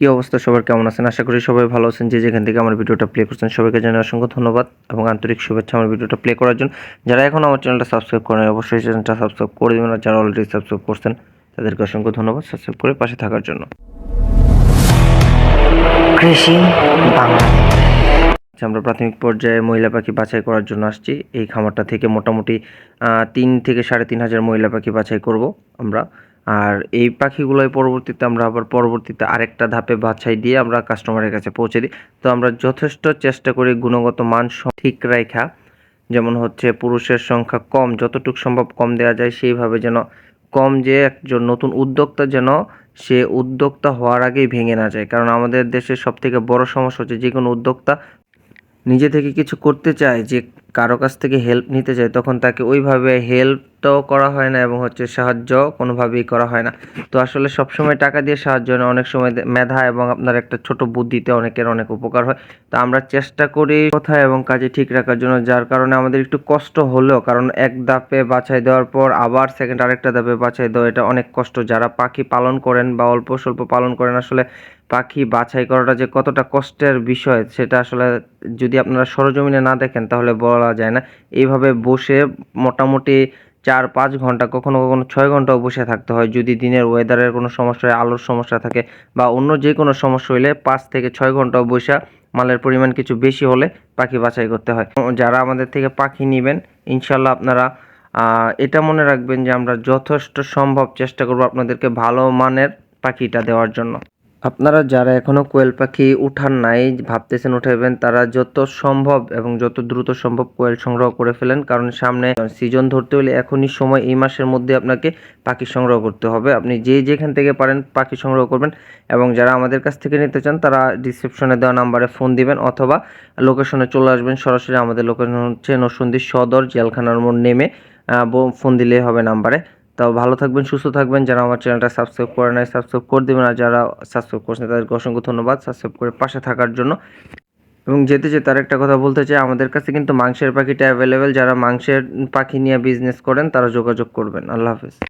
কি অবস্থা? সবার কেমন আছেন? আশা করি সবাই ভালো আছেন। যে যেখান থেকে আমার ভিডিওটা প্লে করছেন সবাইকে জানাই অসংখ্য ধন্যবাদ এবং আন্তরিক শুভেচ্ছা আমার ভিডিওটা প্লে করার জন্য। যারা এখন আমার চ্যানেলটা সাবস্ক্রাইব করেন অবশ্যই চ্যানেলটা সাবস্ক্রাইব করে দেবেন। আর যারা অলরেডি সাবস্ক্রাইব করছেন তাদেরকে অসংখ্য ধন্যবাদ সাবস্ক্রাইব করে পাশে থাকার জন্য। কৃষি আচ্ছা, আমরা প্রাথমিক পর্যায়ে মহিলা পাখি বাছাই করার জন্য আসছি। এই খামারটা থেকে মোটামুটি তিন থেকে সাড়ে তিন হাজার মহিলা পাখি বাছাই করব আমরা। আর এই পাখিগুলোই পরবর্তীতে আমরা আবার পরবর্তীতে আরেকটা ধাপে বাছাই দিয়ে আমরা কাস্টমারের কাছে পৌঁছে দিই। তো আমরা যথেষ্ট চেষ্টা করি গুণগত মান ঠিক রাখা যেমন হচ্ছে পুরুষের সংখ্যা কম, যতটুকু সম্ভব কম দেওয়া যায় সেইভাবে যেন কম যে একজন নতুন উদ্যোক্তা যেন সে উদ্যোক্তা হওয়ার আগেই ভেঙে না যায়। কারণ আমাদের দেশের সব থেকে বড় সমস্যা হচ্ছে যে কোনো উদ্যোক্তা নিজে থেকে কিছু করতে চায়, যে কারও কাছ থেকে হেল্প নিতে চায়, তখন তাকে ওইভাবে হেল্পটাও করা হয় না এবং হচ্ছে সাহায্য কোনোভাবেই করা হয় না। তো আসলে সবসময় টাকা দিয়ে সাহায্য না অনেক সময় মেধা এবং আপনার একটা ছোট বুদ্ধিতে অনেকের অনেক উপকার হয়। তো আমরা চেষ্টা করি কথা এবং কাজে ঠিক রাখার জন্য, যার কারণে আমাদের একটু কষ্ট হলেও, কারণ এক ধাপে বাছাই দেওয়ার পর আবার সেকেন্ড আরেকটা ধাপে বাছাই দেওয়া, এটা অনেক কষ্ট। যারা পাখি পালন করেন বা অল্প স্বল্প পালন করেন, আসলে পাখি বাছাই করাটা যে কতটা কষ্টের বিষয়, সেটা আসলে যদি আপনারা সরজমিনে না দেখেন, তাহলে বলা যায় না। এইভাবে বসে মোটামুটি চার পাঁচ ঘণ্টা, কখনো কখনো ছয় ঘন্টাও বসে থাকতে হয়। যদি দিনের ওয়েদারের কোনো সমস্যা হয়, আলোর সমস্যা থাকে বা অন্য যে কোনো সমস্যা হইলে পাঁচ থেকে ছয় ঘন্টাও বসে মালের পরিমাণ কিছু বেশি হলে পাখি বাছাই করতে হয়। যারা আমাদের থেকে পাখি নেবেন ইনশাল্লাহ আপনারা এটা মনে রাখবেন যে আমরা যথেষ্ট সম্ভব চেষ্টা করব আপনাদেরকে ভালো মানের পাখিটা দেওয়ার জন্য। আপনারা যারা এখনও কোয়েল পাখি উঠান নাই, ভাবতেছেন উঠাইবেন তারা যত সম্ভব এবং যত দ্রুত সম্ভব কোয়েল সংগ্রহ করে ফেলেন, কারণ সামনে সিজন ধরতে হলে এখনই সময়, এই মাসের মধ্যে আপনাকে পাখি সংগ্রহ করতে হবে। আপনি যে যেখান থেকে পারেন পাখি সংগ্রহ করবেন এবং যারা আমাদের কাছ থেকে নিতে চান, তারা ডিসক্রিপশনে দেওয়া নাম্বারে ফোন দিবেন অথবা লোকেশনে চলে আসবেন। সরাসরি আমাদের লোকেশন হচ্ছে নরসিংদী সদর, জেলখানার মোড় নেমে ফোন দিলেই হবে নাম্বারে তো ভালো থাকবেন, সুস্থ থাকবেন। যারা আমার চ্যানেলটা সাবস্ক্রাইব করে নাই, সাবস্ক্রাইব করে দেবেন। আর যারা সাবস্ক্রাইব করছেন, তাদেরকে অসংখ্য ধন্যবাদ সাবস্ক্রাইব করে পাশে থাকার জন্য। এবং যেতে যেতে আরেকটা কথা বলতে চাই, আমাদের কাছে কিন্তু মাংসের পাখিটা অ্যাভেলেবেল যারা মাংসের পাখি নিয়ে বিজনেস করেন, তারা যোগাযোগ করবেন। আল্লাহ হাফেজ।